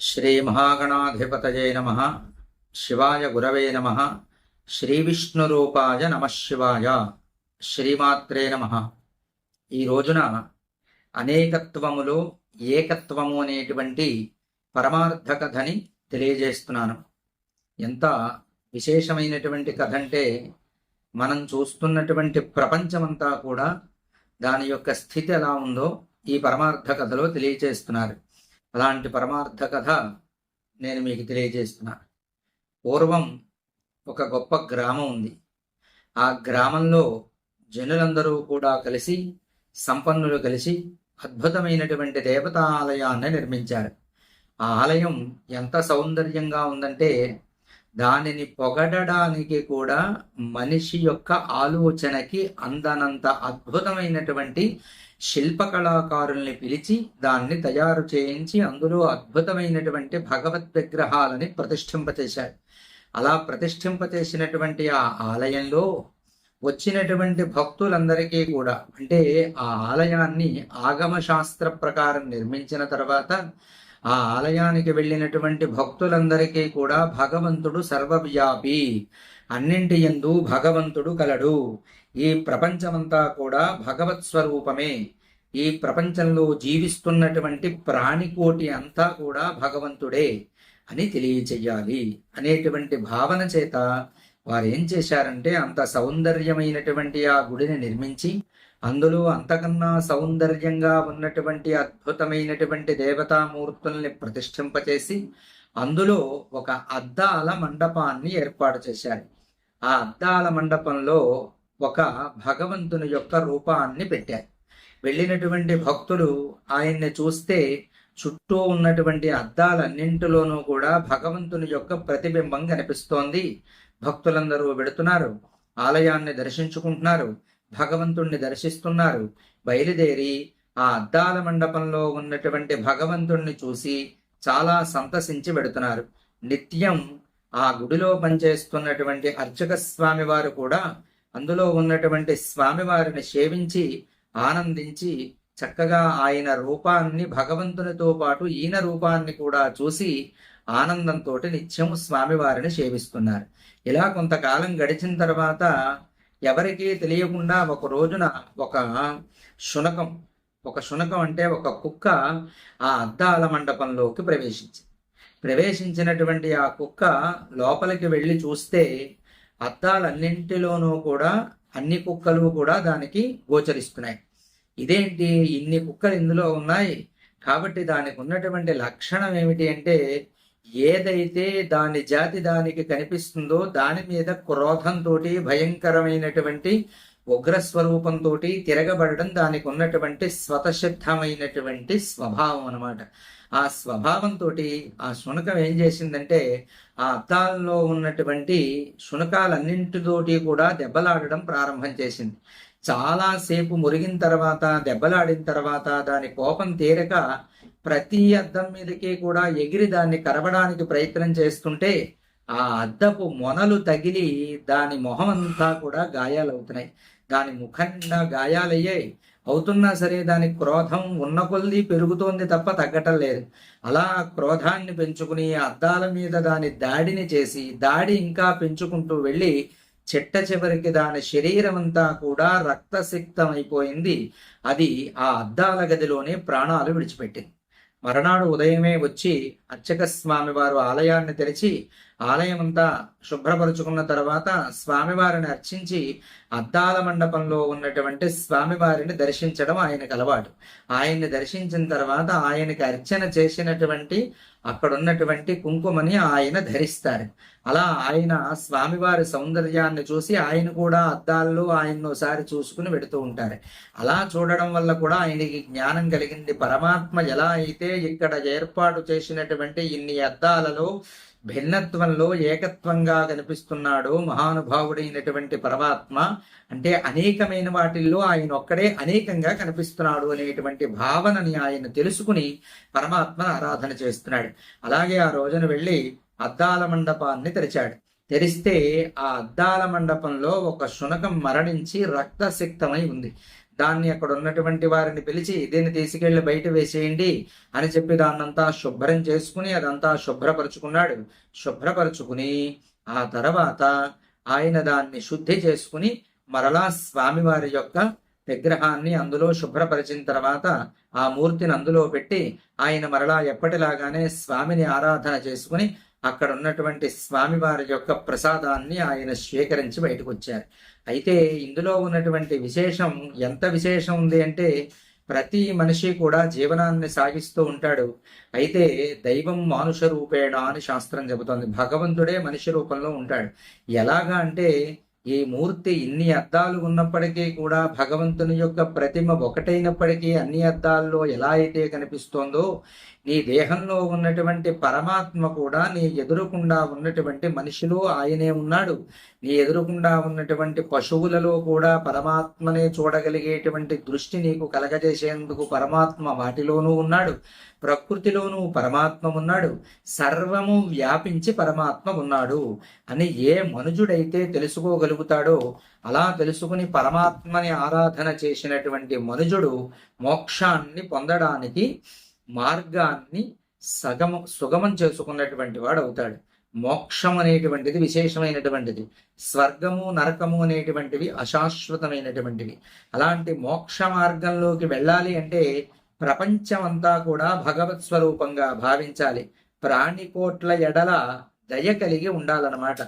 శ్రీమహాగణాధిపతయే నమ. శివాయ గురవే నమ. శ్రీవిష్ణురూపాయ నమ శివాయ. శ్రీమాత్రే నమ. ఈ రోజున అనేకత్వములో ఏకత్వము అనేటువంటి పరమార్థ కథని తెలియజేస్తున్నాను. ఎంత విశేషమైనటువంటి కథ అంటే మనం చూస్తున్నటువంటి ప్రపంచమంతా కూడా దాని యొక్క స్థితి ఎలా ఉందో ఈ పరమార్థ కథలో తెలియజేస్తున్నారు. అలాంటి పరమార్థ కథ నేను మీకు తెలియజేస్తున్నాను పూర్వం ఒక గొప్ప గ్రామం ఉంది. ఆ గ్రామంలో జనులందరూ కూడా కలిసి సంపన్నులు కలిసి అద్భుతమైనటువంటి దేవతాలయాన్ని నిర్మించారు. ఆ ఆలయం ఎంత సౌందర్యంగా ఉందంటే దానిని పొగడడానికి కూడా మనిషి యొక్క ఆలోచనకి అందనంత అద్భుతమైనటువంటి శిల్పకళాకారుల్ని పిలిచి దాన్ని తయారు చేయించి అందులో అద్భుతమైనటువంటి భగవద్ విగ్రహాలని ప్రతిష్ఠింపచేశాడు. అలా ప్రతిష్ఠింపచేసినటువంటి ఆ ఆలయంలో వచ్చినటువంటి భక్తులందరికీ కూడా అంటే ఆ ఆలయాన్ని ఆగమ శాస్త్ర ప్రకారం నిర్మించిన తర్వాత ఆ ఆలయానికి వెళ్ళినటువంటి భక్తులందరికీ కూడా భగవంతుడు సర్వవ్యాపి అన్నింటి ఎందు భగవంతుడు కలడు. ఈ ప్రపంచమంతా కూడా భగవత్ స్వరూపమే. ఈ ప్రపంచంలో జీవిస్తున్నటువంటి ప్రాణికోటి అంతా కూడా భగవంతుడే అని తెలియచేయాలి అనేటువంటి భావన చేత వారు ఏం చేశారంటే అంత సౌందర్యమైనటువంటి ఆ గుడిని నిర్మించి అందులో అంతకన్నా సౌందర్యంగా ఉన్నటువంటి అద్భుతమైనటువంటి దేవతామూర్తుల్ని ప్రతిష్ఠింపచేసి అందులో ఒక అద్దాల మండపాన్ని ఏర్పాటు చేశారు. ఆ అద్దాల మండపంలో ఒక భగవంతుని యొక్క రూపాన్ని పెట్టారు. వెళ్ళినటువంటి భక్తులు ఆయన్ని చూస్తే చుట్టూ ఉన్నటువంటి అద్దాలన్నింటిలోనూ కూడా భగవంతుని యొక్క ప్రతిబింబం కనిపిస్తోంది. భక్తులందరూ వెడుతున్నారు ఆలయాన్ని దర్శించుకుంటున్నారు భగవంతుణ్ణి దర్శిస్తున్నారు. బయలుదేరి ఆ అద్దాల మండపంలో ఉన్నటువంటి భగవంతుణ్ణి చూసి చాలా సంతసించి పెడుతున్నారు నిత్యం ఆ గుడిలో పనిచేస్తున్నటువంటి అర్చక స్వామివారు కూడా అందులో ఉన్నటువంటి స్వామివారిని సేవించి ఆనందించి చక్కగా ఆయన రూపాన్ని భగవంతునితో పాటు ఈయన రూపాన్ని కూడా చూసి ఆనందంతో నిత్యం స్వామివారిని సేవిస్తున్నారు. ఇలా కొంతకాలం గడిచిన తర్వాత ఎవరికీ తెలియకుండా ఒక రోజున ఒక శునకం ఒక శునకం అంటే ఒక కుక్క ఆ అద్దాల మండపంలోకి ప్రవేశించింది. ప్రవేశించినటువంటి ఆ కుక్క లోపలికి వెళ్ళి చూస్తే అద్దాలన్నింటిలోనూ కూడా అన్ని కుక్కలు కూడా దానికి గోచరిస్తున్నాయి. ఇదేంటి? ఇన్ని కుక్కలు ఇందులో ఉన్నాయి. కాబట్టి దానికి ఉన్నటువంటి లక్షణం ఏమిటి అంటే ఏదైతే దాని జాతి దానికి కనిపిస్తుందో దాని మీద క్రోధంతో భయంకరమైనటువంటి ఉగ్రస్వరూపంతో తిరగబడడం దానికి ఉన్నటువంటి స్వతసిద్ధమైనటువంటి స్వభావం అనమాట ఆ స్వభావంతో ఆ శునకం ఏం చేసిందంటే ఆ అద్దాల్లో ఉన్నటువంటి శునకాలన్నింటితోటి కూడా దెబ్బలాడడం ప్రారంభం చేసింది. చాలాసేపు మురిగిన తర్వాత దెబ్బలాడిన తర్వాత దాని కోపం తీరక ప్రతి అద్దం మీదకి కూడా ఎగిరి దాన్ని కరవడానికి ప్రయత్నం చేస్తుంటే ఆ అద్దపు మొనలు తగిలి దాని మొహం అంతా కూడా గాయాలవుతున్నాయి. దాని ముఖంగా గాయాలయ్యాయి. అవుతున్నా సరే దాని క్రోధం ఉన్న కొద్ది పెరుగుతోంది తప్ప తగ్గటం లేదు. అలా క్రోధాన్ని పెంచుకుని అద్దాల మీద దాని దాడిని చేసి దాడి ఇంకా పెంచుకుంటూ వెళ్ళి చెట్ట చివరికి దాని శరీరం అంతా కూడా రక్తసిక్తమైపోయింది. అది ఆ అద్దాల గదిలోనే ప్రాణాలు విడిచిపెట్టింది. మరనాడు ఉదయమే వచ్చి అర్చక స్వామి వారు ఆలయాన్ని తెరిచి ఆలయమంతా శుభ్రపరుచుకున్న తర్వాత స్వామివారిని అర్చించి అద్దాల మండపంలో ఉన్నటువంటి స్వామివారిని దర్శించడం ఆయనకు అలవాటు. ఆయన్ని దర్శించిన తర్వాత ఆయనకి అర్చన చేసినటువంటి అక్కడున్నటువంటి కుంకుమని ఆయన ధరిస్తారు. అలా ఆయన స్వామివారి సౌందర్యాన్ని చూసి ఆయన కూడా అద్దాల్లో ఆయన్ను ఒకసారి చూసుకుని వెడుతూ ఉంటారు. అలా చూడడం వల్ల కూడా ఆయనకి జ్ఞానం కలిగింది. పరమాత్మ ఎలా అయితే ఇక్కడ ఏర్పాటు చేసినటువంటి ఇన్ని అద్దాలలో భిన్నత్వంలో ఏకత్వంగా కనిపిస్తున్నాడు మహానుభావుడైనటువంటి పరమాత్మ. అంటే అనేకమైన వాటిల్లో ఆయన ఒక్కడే అనేకంగా కనిపిస్తున్నాడు అనేటువంటి భావనని ఆయన తెలుసుకుని పరమాత్మను ఆరాధన చేస్తున్నాడు. అలాగే ఆ రోజున వెళ్ళి అద్దాల మండపాన్ని తెరిచాడు. తెరిస్తే ఆ అద్దాల మండపంలో ఒక శునకం మరణించి రక్తసిక్తమై ఉంది. దాన్ని అక్కడ ఉన్నటువంటి వారిని పిలిచి దీన్ని తీసుకెళ్ళి బయట వేసేయండి అని చెప్పి దాన్నంతా శుభ్రం చేసుకుని అదంతా శుభ్రపరుచుకున్నాడు. శుభ్రపరుచుకుని ఆ తర్వాత ఆయన దాన్ని శుద్ధి చేసుకుని మరలా స్వామివారి యొక్క విగ్రహాన్ని అందులో శుభ్రపరిచిన తర్వాత ఆ మూర్తిని అందులో పెట్టి ఆయన మరలా ఎప్పటిలాగానే స్వామిని ఆరాధన చేసుకుని అక్కడ ఉన్నటువంటి స్వామివారి యొక్క ప్రసాదాన్ని ఆయన స్వీకరించి బయటకు వచ్చారు. అయితే ఇందులో ఉన్నటువంటి విశేషం ఎంత విశేషం ఉంది అంటే ప్రతి మనిషి కూడా జీవనాన్ని సాగిస్తూ ఉంటాడు. అయితే దైవం మానుష రూపేణ అని శాస్త్రం చెబుతోంది. భగవంతుడే మనిషి రూపంలో ఉంటాడు. ఎలాగా అంటే ఈ మూర్తి ఇన్ని అద్దాలు ఉన్నప్పటికీ కూడా భగవంతుని యొక్క ప్రతిమ ఒకటైనప్పటికీ అన్ని అద్దాల్లో ఎలా అయితే కనిపిస్తోందో నీ దేహంలో ఉన్నటువంటి పరమాత్మ కూడా నీ ఎదురుకుండా ఉన్నటువంటి మనిషిలో ఆయనే ఉన్నాడు. నీ ఎదురుకుండా ఉన్నటువంటి పశువులలో కూడా పరమాత్మనే చూడగలిగేటువంటి దృష్టి నీకు కలగజేసేందుకు పరమాత్మ వాటిలోనూ ఉన్నాడు. ప్రకృతిలోనూ పరమాత్మ ఉన్నాడు. సర్వము వ్యాపించి పరమాత్మ ఉన్నాడు అని ఏ మనుజుడైతే తెలుసుకోగలుగుతాడో అలా తెలుసుకుని పరమాత్మని ఆరాధన చేసినటువంటి మనుజుడు మోక్షాన్ని పొందడానికి మార్గాన్ని సగమ సుగమం చేసుకున్నటువంటి వాడు అవుతాడు. మోక్షం అనేటువంటిది విశేషమైనటువంటిది. స్వర్గము నరకము అనేటువంటివి అశాశ్వతమైనటువంటివి. అలాంటి మోక్ష మార్గంలోకి వెళ్ళాలి అంటే ప్రపంచమంతా కూడా భగవత్ స్వరూపంగా భావించాలి. ప్రాణికోట్ల ఎడల దయ కలిగి ఉండాలన్నమాట.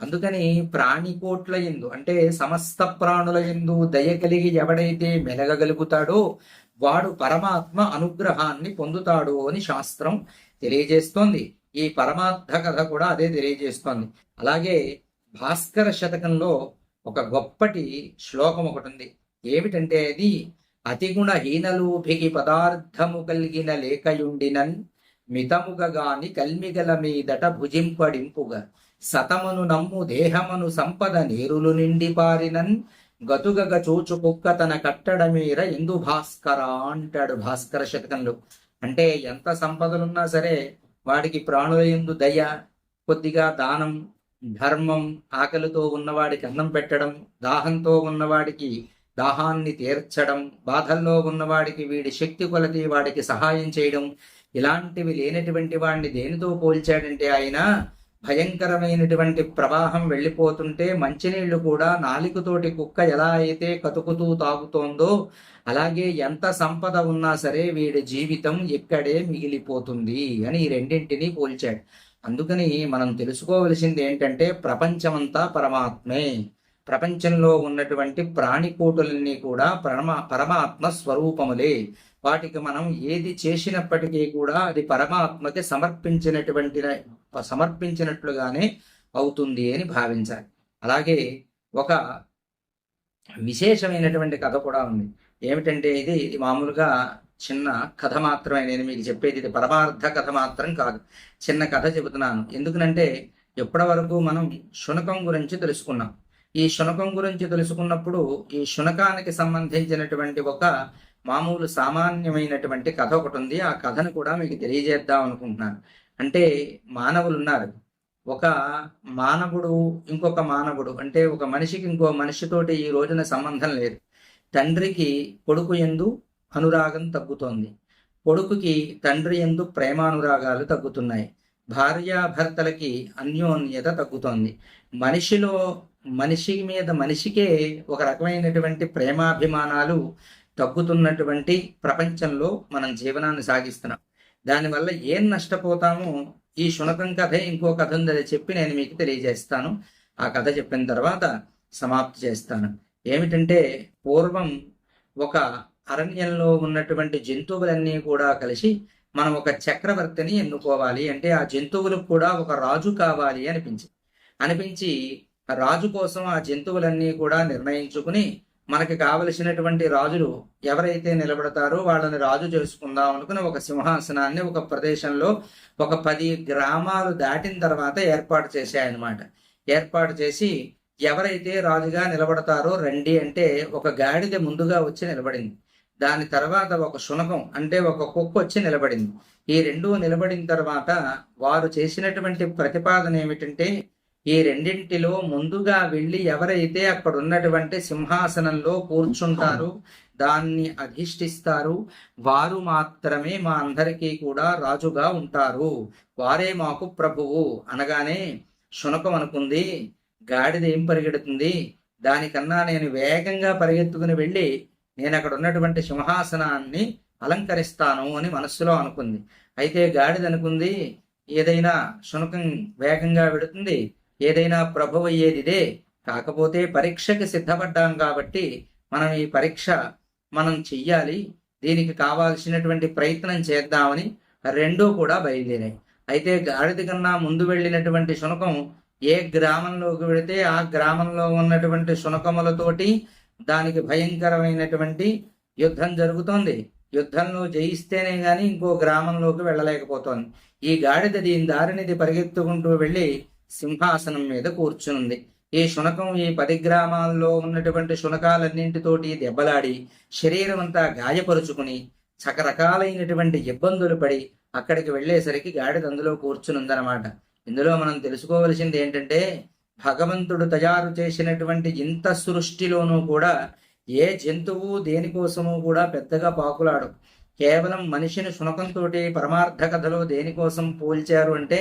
అందుకని ప్రాణికోట్ల ఎందు అంటే సమస్త ప్రాణుల ఎందు దయ కలిగి ఎవడైతే మెలగగలుగుతాడో వాడు పరమాత్మ అనుగ్రహాన్ని పొందుతాడు అని శాస్త్రం తెలియజేస్తోంది. ఈ పరమార్థ కథ కూడా అదే తెలియజేస్తోంది. అలాగే భాస్కర శతకంలో ఒక గొప్పటి శ్లోకం ఒకటి ఉంది ఏమిటంటే అది అతిగుణహీనలూభికి పదార్థము కలిగిన లేకయుండినన్ మితముగగాని కల్మిగల మీదట భుజింపడింపుగా సతమను నమ్ము దేహమును సంపద నీరులు నిండి పారినన్ గతుగగ చూచు కుక్క తన కట్టడ మీర ఇందు భాస్కర అంటాడు భాస్కర శతకంలో అంటే ఎంత సంపదలున్నా సరే వాడికి ప్రాణుల ఎందు దయ కొద్దిగా దానం ధర్మం ఆకలితో ఉన్నవాడికి అన్నం పెట్టడం దాహంతో ఉన్నవాడికి దాహాన్ని తీర్చడం బాధల్లో ఉన్నవాడికి వీడి శక్తి కొలది వాడికి సహాయం చేయడం ఇలాంటివి లేనటువంటి వాడిని దేనితో పోల్చాడంటే ఆయన భయంకరమైనటువంటి ప్రవాహం వెళ్ళిపోతుంటే మంచినీళ్ళు కూడా నాలికతోటి కుక్క ఎలా అయితే కతుకుతూ తాగుతోందో అలాగే ఎంత సంపద ఉన్నా సరే వీడి జీవితం ఇక్కడే మిగిలిపోతుంది అని ఈ రెండింటినీ పోల్చాడు. అందుకని మనం తెలుసుకోవలసింది ఏంటంటే ప్రపంచమంతా పరమాత్మే. ప్రపంచంలో ఉన్నటువంటి ప్రాణికోటులన్నీ కూడా పరమా పరమాత్మ స్వరూపములే. వాటికి మనం ఏది చేసినప్పటికీ కూడా అది పరమాత్మకి సమర్పించినటువంటి సమర్పించినట్లుగానే అవుతుంది అని భావించాలి. అలాగే ఒక విశేషమైనటువంటి కథ కూడా ఉంది. ఏమిటంటే ఇది ఇది మామూలుగా చిన్న కథ మాత్రమే. నేను మీకు చెప్పేది ఇది పరమార్థ కథ మాత్రం కాదు. చిన్న కథ చెబుతున్నాను. ఎందుకనంటే ఎప్పటి వరకు మనం శునకం గురించి తెలుసుకున్నాం. ఈ శునకం గురించి తెలుసుకున్నప్పుడు ఈ శునకానికి సంబంధించినటువంటి ఒక మామూలు సామాన్యమైనటువంటి కథ ఒకటి ఉంది. ఆ కథను కూడా మీకు తెలియజేద్దాం అనుకుంటున్నాను. అంటే మానవులు ఉన్నారు ఒక మానవుడు ఇంకొక మానవుడు అంటే ఒక మనిషికి ఇంకో మనిషితోటి ఈ రోజున సంబంధం లేదు. తండ్రికి కొడుకు ఎందు అనురాగం తగ్గుతోంది. కొడుకుకి తండ్రి ఎందు ప్రేమానురాగాలు తగ్గుతున్నాయి. భార్యాభర్తలకి అన్యోన్యత తగ్గుతోంది. మనిషిలో మనిషి మీద మనిషికే ఒక రకమైనటువంటి ప్రేమాభిమానాలు తగ్గుతున్నటువంటి ప్రపంచంలో మనం జీవనాన్ని సాగిస్తున్నాం. దానివల్ల ఏం నష్టపోతామో ఈ శునకం కథ ఇంకో కథ ఉందని చెప్పి నేను మీకు తెలియజేస్తాను. ఆ కథ చెప్పిన తర్వాత సమాప్తి చేస్తాను. ఏమిటంటే పూర్వం ఒక అరణ్యంలో ఉన్నటువంటి జంతువులన్నీ కూడా కలిసి మనం ఒక చక్రవర్తిని ఎన్నుకోవాలి. అంటే ఆ జంతువులకు కూడా ఒక రాజు కావాలి అనిపించి అనిపించి రాజు కోసం ఆ జంతువులన్నీ కూడా నిర్ణయించుకుని మనకి కావలసినటువంటి రాజులు ఎవరైతే నిలబడతారో వాళ్ళని రాజు చేసుకుందాం అనుకుని ఒక సింహాసనాన్ని ఒక ప్రదేశంలో ఒక పది గ్రామాలు దాటిన తర్వాత ఏర్పాటు చేశాయన్నమాట. ఏర్పాటు చేసి ఎవరైతే రాజుగా నిలబడతారో రండి అంటే ఒక గాడిద ముందుగా వచ్చి నిలబడింది. దాని తర్వాత ఒక శునకం అంటే ఒక కుక్క వచ్చి నిలబడింది. ఈ రెండు నిలబడిన తర్వాత వారు చేసినటువంటి ప్రతిపాదన ఏమిటంటే ఈ రెండింటిలో ముందుగా వెళ్ళి ఎవరైతే అక్కడ ఉన్నటువంటి సింహాసనంలో కూర్చుంటారో దాన్ని అధిష్ఠిస్తారు. వారు మాత్రమే మా అందరికీ కూడా రాజుగా ఉంటారు. వారే మాకు ప్రభువు అనగానే శునకం అనుకుంది గాడిద ఏం పరిగెడుతుంది? దానికన్నా నేను వేగంగా పరిగెత్తుకుని వెళ్ళి నేను అక్కడ ఉన్నటువంటి సింహాసనాన్ని అలంకరిస్తాను అని మనస్సులో అనుకుంది. అయితే గాడిద అనుకుంది ఏదైనా శునకం వేగంగా పెడుతుంది ఏదైనా ప్రభు అయ్యేదిదే కాకపోతే పరీక్షకి సిద్ధపడ్డాం కాబట్టి మనం ఈ పరీక్ష మనం చెయ్యాలి. దీనికి కావాల్సినటువంటి ప్రయత్నం చేద్దామని రెండూ కూడా బయలుదేరాయి. అయితే గాడిద కన్నా ముందు వెళ్ళినటువంటి శునకం ఏ గ్రామంలోకి వెళితే ఆ గ్రామంలో ఉన్నటువంటి శునకములతోటి దానికి భయంకరమైనటువంటి యుద్ధం జరుగుతోంది. యుద్ధంలో జయిస్తేనే కానీ ఇంకో గ్రామంలోకి వెళ్ళలేకపోతోంది. ఈ గాడిద దీని దారినిది పరిగెత్తుకుంటూ వెళ్ళి సింహాసనం మీద కూర్చునుంది. ఈ శునకం ఈ పది గ్రామాల్లో ఉన్నటువంటి శునకాలన్నింటితోటి దెబ్బలాడి శరీరం అంతా గాయపరుచుకుని రకరకాలైనటువంటి ఇబ్బందులు పడి అక్కడికి వెళ్ళేసరికి గాడిద అందులో కూర్చునుందనమాట ఇందులో మనం తెలుసుకోవలసింది ఏంటంటే భగవంతుడు తయారు చేసినటువంటి ఇంత సృష్టిలోనూ కూడా ఏ జంతువు దేనికోసము కూడా పెద్దగా పాకులాడు కేవలం మనిషిని శునకంతో పరమార్థ కథలో దేనికోసం పోల్చారు అంటే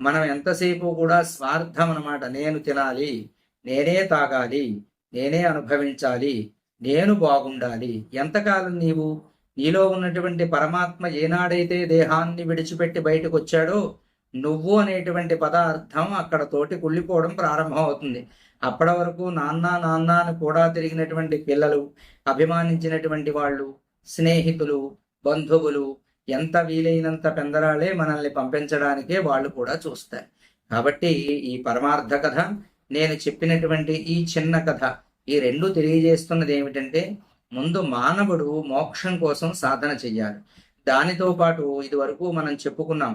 మనం ఎంతసేపు కూడా స్వార్థం అనమాట నేను తినాలి నేనే తాగాలి నేనే అనుభవించాలి నేను బాగుండాలి. ఎంతకాలం నీవు నీలో ఉన్నటువంటి పరమాత్మ ఏనాడైతే దేహాన్ని విడిచిపెట్టి బయటకు వచ్చాడో నువ్వు అనేటువంటి పదార్థం అక్కడ తోటి కుళ్ళిపోవడం ప్రారంభమవుతుంది. అప్పటి వరకు నాన్న నాన్న అని కూడా తిరిగినటువంటి పిల్లలు అభిమానించినటువంటి వాళ్ళు స్నేహితులు బంధువులు ఎంత వీలైనంత పెందరాలే మనల్ని పంపించడానికే వాళ్ళు కూడా చూస్తారు. కాబట్టి ఈ పరమార్థ కథ నేను చెప్పినటువంటి ఈ చిన్న కథ ఈ రెండు తెలియజేస్తున్నది ఏమిటంటే ముందు మానవుడు మోక్షం కోసం సాధన చెయ్యాలి. దానితో పాటు ఇది వరకు మనం చెప్పుకున్నాం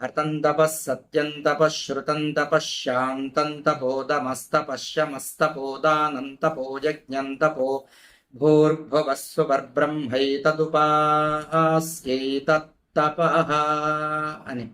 అర్థం తప సత్యం తప శ్రుతం తప శాంతం తపోదమస్తపశ్యమస్తపోదానంతపో యజ్ఞం తపో భూర్భువస్వర్బ్రహ్మైతదుపాస్యైతత్తప అని.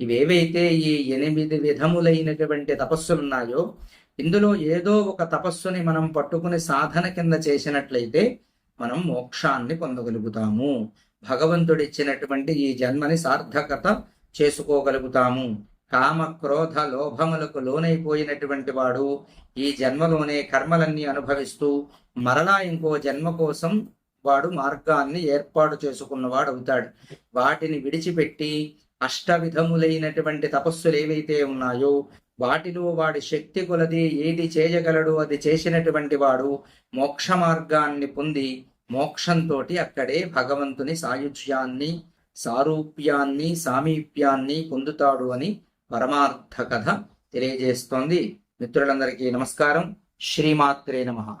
ఇవేవైతే ఈ ఎనిమిది విధములైనటువంటి తపస్సులున్నాయో ఇందులో ఏదో ఒక తపస్సుని మనం పట్టుకుని సాధన కింద చేసినట్లయితే మనం మోక్షాన్ని పొందగలుగుతాము. భగవంతుడిచ్చినటువంటి ఈ జన్మని సార్థకత చేసుకోగలుగుతాము. కామ క్రోధ లోభములకు లోనైపోయినటువంటి వాడు ఈ జన్మలోనే కర్మలన్నీ అనుభవిస్తూ మరలా ఇంకో జన్మ కోసం వాడు మార్గాన్ని ఏర్పాటు చేసుకున్నవాడు అవుతాడు. వాటిని విడిచిపెట్టి అష్ట విధములైనటువంటి తపస్సులు ఏవైతే ఉన్నాయో వాటిలో వాడి శక్తి కొలది ఏది చేయగలడు అది చేసినటువంటి వాడు మోక్ష మార్గాన్ని పొంది మోక్షంతో అక్కడే భగవంతుని సాయుధ్యాన్ని సారూప్యాన్ని సామీప్యాన్ని పొందుతాడు అని పరమార్థ కథ తెలియజేస్తోంది. మిత్రులందరికీ నమస్కారం. శ్రీమాత్రే నమ.